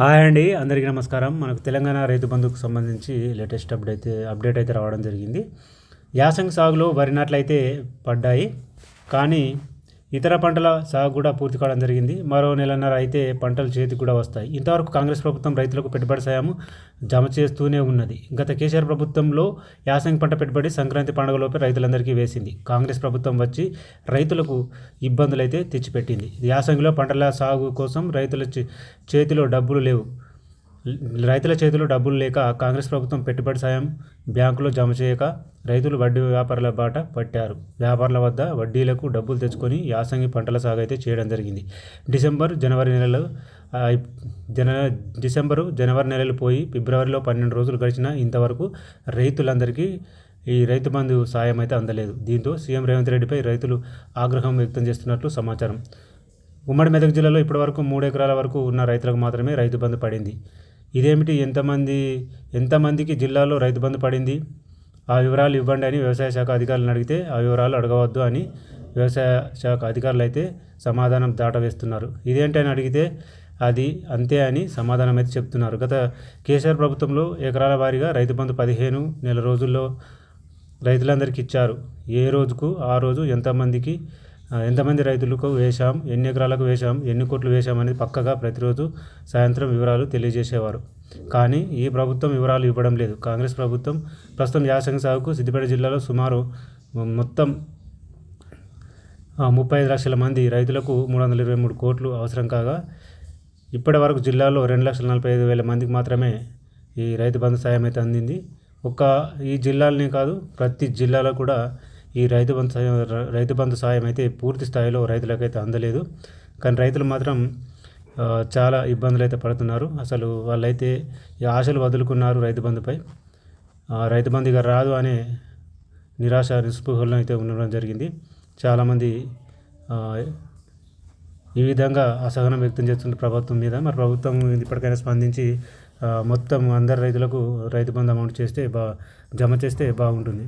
Hi అండి అందరికీ నమస్కారం. మనకు తెలంగాణ రైతు బంధుకు సంబంధించి లేటెస్ట్ అప్డేట్ అయితే అప్డేట్ అయితే రావడం జరిగింది. యాసంగి సాగులో వరి నాట్లు అయితే పడ్డాయి. కానీ ఇతర పంటల సాగు కూడా పూర్తి కావడం జరిగింది. మరో నెలన్నర అయితే పంటలు చేతికి కూడా వస్తాయి. ఇంతవరకు కాంగ్రెస్ ప్రభుత్వం రైతులకు పెట్టుబడి సాయం జమ చేస్తూనే ఉన్నది. గత కేసీఆర్ ప్రభుత్వంలో యాసంగి పంట పెట్టుబడి సంక్రాంతి పండుగలోపే రైతులందరికీ వేసింది. కాంగ్రెస్ ప్రభుత్వం వచ్చి రైతులకు ఇబ్బందులు అయితే తెచ్చిపెట్టింది. యాసంగిలో పంటల సాగు కోసం రైతుల చేతిలో డబ్బులు లేవు. రైతుల చేతిలో డబ్బులు లేక కాంగ్రెస్ ప్రభుత్వం పెట్టుబడి సాయం బ్యాంకులో జమ చేయక రైతులు వడ్డీ వ్యాపారుల బాట పట్టారు. వ్యాపారుల వద్ద వడ్డీలకు డబ్బులు తెచ్చుకొని యాసంగి పంటల సాగు అయితే చేయడం జరిగింది. డిసెంబర్ జనవరి నెలలు జన డిసెంబరు జనవరి నెలలు పోయి ఫిబ్రవరిలో పన్నెండు రోజులు గడిచిన ఇంతవరకు రైతులందరికీ ఈ రైతు బంధు సాయం అయితే అందలేదు. దీంతో సీఎం రేవంత్ రెడ్డిపై రైతులు ఆగ్రహం వ్యక్తం చేస్తున్నట్లు సమాచారం. ఉమ్మడి మెదక్ జిల్లాలో ఇప్పటివరకు మూడు ఎకరాల వరకు ఉన్న రైతులకు మాత్రమే రైతు బంధు పడింది. ఇదేమిటి? ఎంతమంది ఎంతమందికి జిల్లాలో రైతు బంధు పడింది? ఆ వివరాలు ఇవ్వండి అని వ్యవసాయ శాఖ అధికారులను అడిగితే ఆ వివరాలు అడగవద్దు అని వ్యవసాయ శాఖ అధికారులు అయితే సమాధానం దాటవేస్తున్నారు. ఇదేంటని అడిగితే అది అంతే అని సమాధానం అయితే చెప్తున్నారు. గత కేసీఆర్ ప్రభుత్వంలో ఎకరాల వారీగా రైతు బంధు పదిహేను నెల రోజుల్లో రైతులందరికీ ఇచ్చారు. ఏ రోజుకు ఆ రోజు ఎంతమందికి ఎంతమంది రైతులకు వేశాం ఎన్ని ఎకరాలకు వేశాం ఎన్ని కోట్లు వేశాం అనేది పక్కగా ప్రతిరోజు సాయంత్రం వివరాలు తెలియజేసేవారు. కానీ ఈ ప్రభుత్వం వివరాలు ఇవ్వడం లేదు. కాంగ్రెస్ ప్రభుత్వం ప్రస్తుతం యాసంగ సాగుకు సిద్దిపేట జిల్లాలో సుమారు మొత్తం ముప్పై ఐదు లక్షల మంది రైతులకు మూడు వందల ఇరవై మూడు కోట్లు అవసరం కాగా ఇప్పటి వరకు జిల్లాలో రెండు లక్షల నలభై ఐదు వేల మందికి మాత్రమే ఈ రైతు బంధు సాయం అయితే అందింది. ఒక ఈ జిల్లాలనే కాదు ప్రతి జిల్లాలో కూడా ఈ రైతు బంధు సాయం రైతు బంధు సాయం అయితే పూర్తి స్థాయిలో రైతులకైతే అందలేదు. కానీ రైతులు మాత్రం చాలా ఇబ్బందులు అయితే పడుతున్నారు. అసలు వాళ్ళైతే ఆశలు వదులుకున్నారు రైతు బంధుపై. రైతు బంధు ఇక రాదు అనే నిరాశ నిస్పృహలను అయితే ఉండడం జరిగింది. చాలామంది ఈ విధంగా అసహనం వ్యక్తం చేస్తుంది ప్రభుత్వం మీద మరి ప్రభుత్వం ఇప్పటికైనా స్పందించి మొత్తం అందరు రైతులకు రైతు బంధు అమౌంట్ చేస్తే బా జమ చేస్తే బాగుంటుంది.